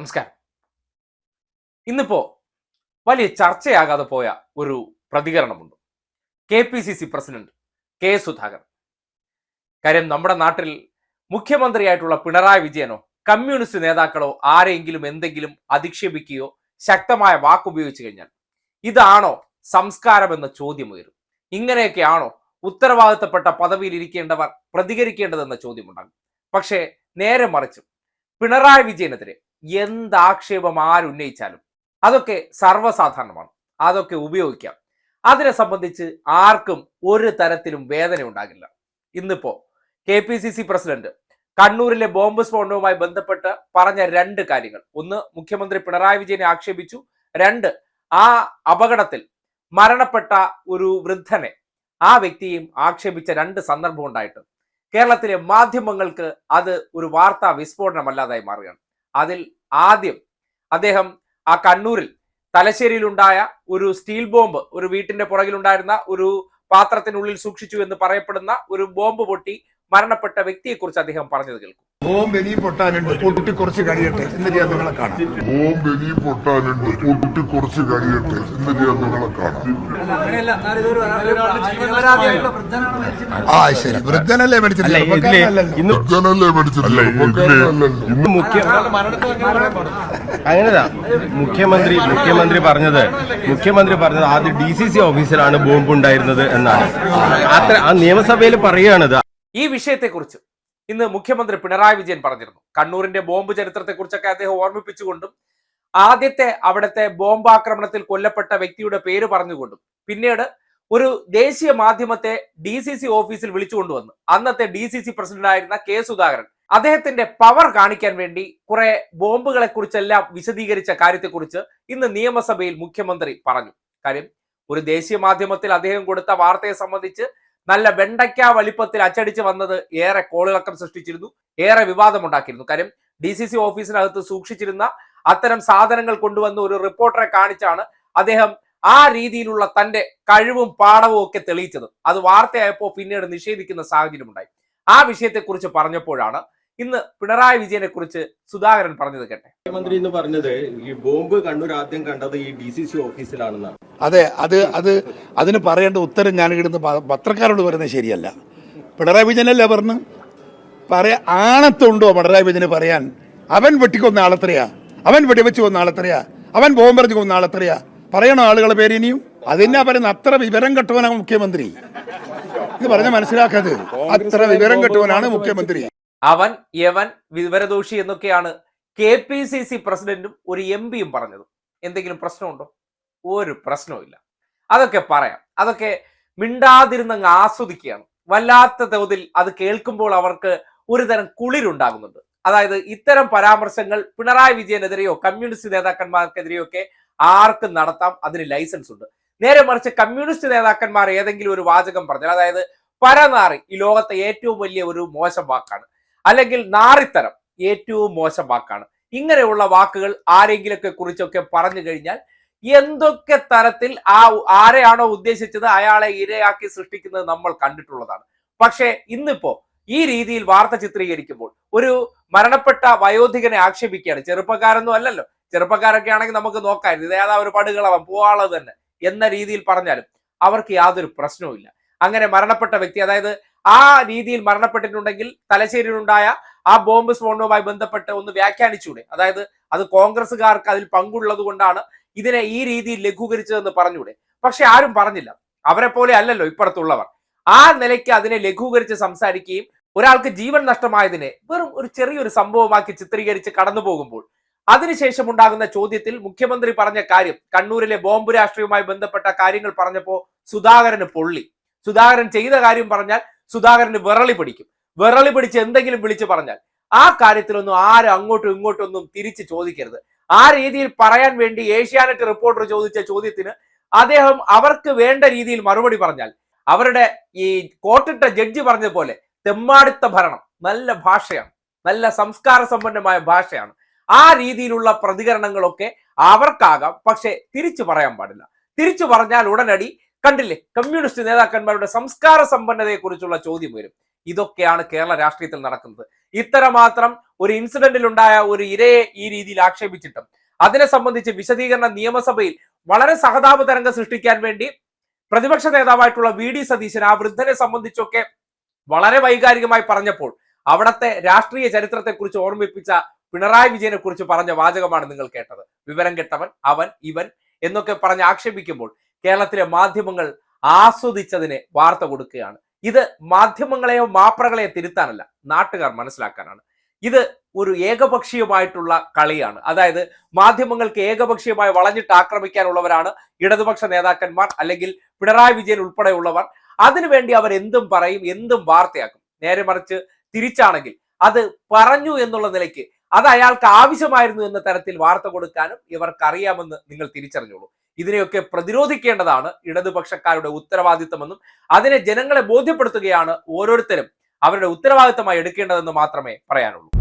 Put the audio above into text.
നമസ്കാരം. ഇന്നിപ്പോ വലിയ ചർച്ചയാകാതെ പോയ ഒരു പ്രതികരണമുണ്ട്. K P C C president K Sudhakaran. കാര്യം നമ്മുടെ നാട്ടിൽ മുഖ്യമന്ത്രിയായിട്ടുള്ള പിണറായി വിജയനോ കമ്മ്യൂണിസ്റ്റ് നേതാക്കളോ ആരെങ്കിലും എന്തെങ്കിലും അധിക്ഷേപിക്കുകയോ ശക്തമായ വാക്കുപയോഗിച്ചു കഴിഞ്ഞാൽ ഇതാണോ സംസ്കാരം എന്ന ചോദ്യം ഉയരും ഇങ്ങനെയൊക്കെയാണോ ഉത്തരവാദിത്തപ്പെട്ട പദവിയിൽ ഇരിക്കേണ്ടവർ പ്രതികരിക്കേണ്ടതെന്ന ചോദ്യമുണ്ടാകും. പക്ഷേ നേരെ മറിച്ചും പിണറായി വിജയനെതിരെ എന്ത് ആക്ഷേപം ആരുന്നയിച്ചാലും അതൊക്കെ സർവസാധാരണമാണ്. അതൊക്കെ ഉപയോഗിക്കാം. അതിനെ സംബന്ധിച്ച് ആർക്കും ഒരു തരത്തിലും വേദന ഉണ്ടാകില്ല. ഇന്നിപ്പോ K P C C president കണ്ണൂരിലെ ബോംബ് സ്ഫോടനവുമായി ബന്ധപ്പെട്ട് പറഞ്ഞ രണ്ട് കാര്യങ്ങൾ. ഒന്ന് മുഖ്യമന്ത്രി പിണറായി വിജയനെ ആക്ഷേപിച്ചു. രണ്ട് ആ അപകടത്തിൽ മരണപ്പെട്ട ഒരു വൃദ്ധനെ ആ വ്യക്തിയും ആക്ഷേപിച്ച രണ്ട് സന്ദർഭം ഉണ്ടായിട്ട് കേരളത്തിലെ മാധ്യമങ്ങൾക്ക് അത് ഒരു വാർത്താ വിസ്ഫോടനമല്ലാതായി മാറുകയാണ്. അതിൽ ആദ്യം അദ്ദേഹം ആ കണ്ണൂരിൽ തലശ്ശേരിയിലുണ്ടായ ഒരു സ്റ്റീൽ ബോംബ് ഒരു വീട്ടിന്റെ പുറകിലുണ്ടായിരുന്ന ഒരു പാത്രത്തിനുള്ളിൽ സൂക്ഷിച്ചു എന്ന് പറയപ്പെടുന്ന ഒരു ബോംബ് പൊട്ടി മരണപ്പെട്ട വ്യക്തിയെക്കുറിച്ച് അദ്ദേഹം പറഞ്ഞത് കേൾക്കും. ബോംബ് ഇനിയും പൊട്ടാനുണ്ട്. പൊട്ടിട്ട് കുറച്ച് കഴിയട്ടെ. എന്നിട്ട് ഞാൻ നിങ്ങളെ കാണാം. ഓം ഇനിയും പൊട്ടാനുണ്ട്. പൊട്ടിട്ട് കുറച്ച് കഴിയട്ടെ. എന്നിട്ട് ഞാൻ നിങ്ങളെ കാണാം. ആ ശരി. വൃദ്ധനല്ലേ മടിച്ചിട്ടില്ല അങ്ങനെതാ മുഖ്യമന്ത്രി മുഖ്യമന്ത്രി പറഞ്ഞത് മുഖ്യമന്ത്രി പറഞ്ഞത് ആദ്യം ഡി സി സി ഓഫീസിലാണ് ബോംബ് ഉണ്ടായിരുന്നത് എന്നാണ്. അത്ര ആ നിയമസഭയിൽ പറയുകയാണിത്. ഈ വിഷയത്തെക്കുറിച്ച് ഇന്ന് മുഖ്യമന്ത്രി പിണറായി വിജയൻ പറഞ്ഞിരുന്നു. കണ്ണൂരിന്റെ ബോംബ് ചരിത്രത്തെക്കുറിച്ചൊക്കെ അദ്ദേഹം ഓർമ്മിപ്പിച്ചുകൊണ്ടും ആദ്യത്തെ അവിടുത്തെ ബോംബാക്രമണത്തിൽ കൊല്ലപ്പെട്ട വ്യക്തിയുടെ പേര് പറഞ്ഞുകൊണ്ടും പിന്നീട് ഒരു ദേശീയ മാധ്യമത്തെ ഡി സി സി ഓഫീസിൽ വിളിച്ചുകൊണ്ടുവന്നു. അന്നത്തെ ഡി സി സി പ്രസിഡന്റായിരുന്ന കെ സുധാകരൻ. അദ്ദേഹത്തിന്റെ പവർ കാണിക്കാൻ വേണ്ടി കുറെ ബോംബുകളെ കുറിച്ചെല്ലാം വിശദീകരിച്ച കാര്യത്തെക്കുറിച്ച് ഇന്ന് നിയമസഭയിൽ മുഖ്യമന്ത്രി പറഞ്ഞു. കാര്യം ഒരു ദേശീയ മാധ്യമത്തിൽ അദ്ദേഹം കൊടുത്ത വാർത്തയെ സംബന്ധിച്ച് നല്ല വെണ്ടയ്ക്ക വലിപ്പത്തിൽ അച്ചടിച്ച് വന്നത് ഏറെ കോളിളക്കം സൃഷ്ടിച്ചിരുന്നു ഏറെ വിവാദമുണ്ടാക്കിയിരുന്നു. കാര്യം ഡി സി സി ഓഫീസിനകത്ത് സൂക്ഷിച്ചിരുന്ന അത്തരം സാധനങ്ങൾ കൊണ്ടുവന്ന് ഒരു റിപ്പോർട്ടറെ കാണിച്ചാണ് അദ്ദേഹം ആ രീതിയിലുള്ള തന്റെ കഴിവും പാടവും ഒക്കെ തെളിയിച്ചത്. അത് വാർത്തയായപ്പോൾ പിന്നീട് നിഷേധിക്കുന്ന സാഹചര്യം ഉണ്ടായി ആ വിഷയത്തെക്കുറിച്ച് പറഞ്ഞപ്പോഴാണ് ഇന്ന് പിണറായി വിജയനെ കുറിച്ച് സുധാകരൻ പറഞ്ഞത് കേട്ടെ. മുഖ്യമന്ത്രി എന്ന് പറഞ്ഞത് ഈ ബോംബ് കണ്ണൂർ ആദ്യം കണ്ടത് ഈ ഡി സി സി ഓഫീസിലാണെന്നാണ്. അതെ അത് അത് അതിന് പറയേണ്ട ഉത്തരം ഞാൻ ഇടുന്ന പത്രക്കാരോട് പറയുന്നത് ശരിയല്ല. പിണറായി വിജയനല്ലേ പറഞ്ഞു? പറയാ ആണത്തുണ്ടോ പിണറായി വിജയന് പറയാൻ? അവൻ വെട്ടിക്കൊന്ന ആളെത്രയാ. അവൻ വെടിവെച്ച് കൊന്ന ആളെത്രയാ. അവൻ ബോംബെറിഞ്ഞ് കൊന്ന ആളെത്രയാ. പറയണോ ആളുകളെ പേര് ഇനിയും? അതിനാ പറയുന്ന അത്ര വിവരം കെട്ടവനാണ് മുഖ്യമന്ത്രി. ഇത് പറഞ്ഞ മനസ്സിലാക്കത്. അത്ര വിവരം കെട്ടവനാണ് മുഖ്യമന്ത്രി. അവൻ യവൻ വിവരദോഷി എന്നൊക്കെയാണ് കെ പി സി സി പ്രസിഡന്റും ഒരു എം പിയും പറഞ്ഞത്. എന്തെങ്കിലും പ്രശ്നമുണ്ടോ? ഒരു പ്രശ്നവുമില്ല. അതൊക്കെ പറയാം. അതൊക്കെ മിണ്ടാതിരുന്നങ്ങ് ആസ്വദിക്കുകയാണ്. വല്ലാത്ത തോതിൽ അത് കേൾക്കുമ്പോൾ അവർക്ക് ഒരുതരം കുളിരുണ്ടാകുന്നുണ്ട്. അതായത് ഇത്തരം പരാമർശങ്ങൾ പിണറായി വിജയനെതിരെയോ കമ്മ്യൂണിസ്റ്റ് നേതാക്കന്മാർക്കെതിരെയോ ഒക്കെ ആർക്കും നടത്താം. അതിന് ലൈസൻസ് ഉണ്ട്. നേരെ മറിച്ച് കമ്മ്യൂണിസ്റ്റ് നേതാക്കന്മാർ ഏതെങ്കിലും ഒരു വാചകം പറഞ്ഞാൽ അതായത് പരനാറി ഈ ലോകത്തെ ഏറ്റവും വലിയ ഒരു മോശം വാക്കാണ്. അല്ലെങ്കിൽ നാറിത്തരം ഏറ്റവും മോശം വാക്കാണ്. ഇങ്ങനെയുള്ള വാക്കുകൾ ആരെങ്കിലൊക്കെ കുറിച്ചൊക്കെ പറഞ്ഞു കഴിഞ്ഞാൽ എന്തൊക്കെ തരത്തിൽ ആ ആരെയാണോ ഉദ്ദേശിച്ചത് അയാളെ ഇരയാക്കി സൃഷ്ടിക്കുന്നത് നമ്മൾ കണ്ടിട്ടുള്ളതാണ്. പക്ഷേ ഇന്നിപ്പോ ഈ രീതിയിൽ വാർത്ത ചിത്രീകരിക്കുമ്പോൾ ഒരു മരണപ്പെട്ട വയോധികനെ ആക്ഷേപിക്കുകയാണ്. ചെറുപ്പക്കാരൊന്നും അല്ലല്ലോ. ചെറുപ്പക്കാരൊക്കെ ആണെങ്കിൽ നമുക്ക് നോക്കാം. ഇത് ഏതാ ഒരു പടുകളവൻ പോവാളത് തന്നെ എന്ന രീതിയിൽ പറഞ്ഞാലും അവർക്ക് യാതൊരു പ്രശ്നവുമില്ല. അങ്ങനെ മരണപ്പെട്ട വ്യക്തി അതായത് ആ രീതിയിൽ മരണപ്പെട്ടിട്ടുണ്ടെങ്കിൽ തലശ്ശേരിയിലുണ്ടായ ആ ബോംബ് സ്ഫോടനവുമായി ബന്ധപ്പെട്ട് ഒന്ന് വ്യാഖ്യാനിച്ചൂടെ. അതായത് അത് കോൺഗ്രസ്സുകാർക്ക് അതിൽ പങ്കുള്ളത് കൊണ്ടാണ് ഇതിനെ ഈ രീതിയിൽ ലഘൂകരിച്ചതെന്ന് പറഞ്ഞൂടെ. പക്ഷെ ആരും പറഞ്ഞില്ല. അവരെ പോലെ അല്ലല്ലോ ഇപ്പുറത്തുള്ളവർ. ആ നിലയ്ക്ക് അതിനെ ലഘൂകരിച്ച് സംസാരിക്കുകയും ഒരാൾക്ക് ജീവൻ നഷ്ടമായതിനെ വെറും ഒരു ചെറിയൊരു സംഭവമാക്കി ചിത്രീകരിച്ച് കടന്നു പോകുമ്പോൾ അതിനുശേഷം ഉണ്ടാകുന്ന ചോദ്യത്തിൽ മുഖ്യമന്ത്രി പറഞ്ഞ കാര്യം കണ്ണൂരിലെ ബോംബ് രാഷ്ട്രീയവുമായി ബന്ധപ്പെട്ട കാര്യങ്ങൾ പറഞ്ഞപ്പോൾ സുധാകരന് പൊള്ളി. സുധാകരൻ ചെയ്ത കാര്യം പറഞ്ഞാൽ സുധാകരന് വിറളി പിടിക്കും. വിറളി പിടിച്ച് എന്തെങ്കിലും വിളിച്ചു പറഞ്ഞാൽ ആ കാര്യത്തിലൊന്നും ആരും അങ്ങോട്ടും ഇങ്ങോട്ടും ഒന്നും തിരിച്ച് ചോദിക്കരുത്. ആ രീതിയിൽ പറയാൻ വേണ്ടി ഏഷ്യാനെറ്റ് റിപ്പോർട്ടർ ചോദിച്ച ചോദ്യത്തിന് അദ്ദേഹം അവർക്ക് വേണ്ട രീതിയിൽ മറുപടി പറഞ്ഞാൽ അവരുടെ ഈ കോട്ടിട്ട ജഡ്ജി പോലെ തെമ്മാടിത്ത ഭരണം നല്ല ഭാഷയാണ്. നല്ല സംസ്കാര സമ്പന്നമായ ഭാഷയാണ്. ആ രീതിയിലുള്ള പ്രതികരണങ്ങളൊക്കെ അവർക്കാകാം. പക്ഷെ തിരിച്ചു പറയാൻ പാടില്ല. തിരിച്ചു പറഞ്ഞാൽ ഉടനടി കണ്ടില്ലേ? കമ്മ്യൂണിസ്റ്റ് നേതാക്കന്മാരുടെ സംസ്കാര സമ്പന്നതയെക്കുറിച്ചുള്ള ചോദ്യം വരും. ഇതൊക്കെയാണ് കേരള രാഷ്ട്രീയത്തിൽ നടക്കുന്നത്. ഇത്രമാത്രം ഒരു ഇൻസിഡന്റിൽ ഉണ്ടായ ഒരു ഇരയെ ഈ രീതിയിൽ ആക്ഷേപിച്ചിട്ടും അതിനെ സംബന്ധിച്ച് വിശദീകരണ നിയമസഭയിൽ വളരെ സഹതാപ തരംഗം സൃഷ്ടിക്കാൻ വേണ്ടി പ്രതിപക്ഷ നേതാവായിട്ടുള്ള വി ഡി സതീശൻ ആ വൃദ്ധനെ സംബന്ധിച്ചൊക്കെ വളരെ വൈകാരികമായി പറഞ്ഞപ്പോൾ അവിടത്തെ രാഷ്ട്രീയ ചരിത്രത്തെക്കുറിച്ച് ഓർമ്മിപ്പിച്ച പിണറായി വിജയനെ കുറിച്ച് പറഞ്ഞ വാചകമാണ് നിങ്ങൾ കേട്ടത്. വിവരം കെട്ടവൻ അവൻ ഇവൻ എന്നൊക്കെ പറഞ്ഞ് ആക്ഷേപിക്കുമ്പോൾ കേരളത്തിലെ മാധ്യമങ്ങൾ ആസ്വദിച്ചതിനെ വാർത്ത കൊടുക്കുകയാണ്. ഇത് മാധ്യമങ്ങളെയോ മാപ്രകളെയോ തിരുത്താനല്ല നാട്ടുകാർ മനസ്സിലാക്കാനാണ്. ഇത് ഒരു ഏകപക്ഷീയമായിട്ടുള്ള കളിയാണ്. അതായത് മാധ്യമങ്ങൾക്ക് ഏകപക്ഷീയമായി വളഞ്ഞിട്ട് ആക്രമിക്കാനുള്ളവരാണ് ഇടതുപക്ഷ നേതാക്കന്മാർ അല്ലെങ്കിൽ പിണറായി വിജയൻ ഉൾപ്പെടെയുള്ളവർ. അതിനുവേണ്ടി അവർ എന്തും പറയും എന്തും വാർത്തയാക്കും. നേരെ മറിച്ച് തിരിച്ചാണെങ്കിൽ അത് പറഞ്ഞു എന്നുള്ള നിലയ്ക്ക് അത് അയാൾക്ക് ആവശ്യമായിരുന്നു എന്ന തരത്തിൽ വാർത്ത കൊടുക്കാനും ഇവർക്ക് അറിയാമെന്ന് നിങ്ങൾ തിരിച്ചറിഞ്ഞോളൂ. ഇതിനെയൊക്കെ പ്രതിരോധിക്കേണ്ടതാണ് ഇടതുപക്ഷക്കാരുടെ ഉത്തരവാദിത്തമെന്നും അതിനെ ജനങ്ങളെ ബോധ്യപ്പെടുത്തുകയാണ് ഓരോരുത്തരും അവരുടെ ഉത്തരവാദിത്തമായി എടുക്കേണ്ടതെന്ന് മാത്രമേ പറയാനുള്ളൂ.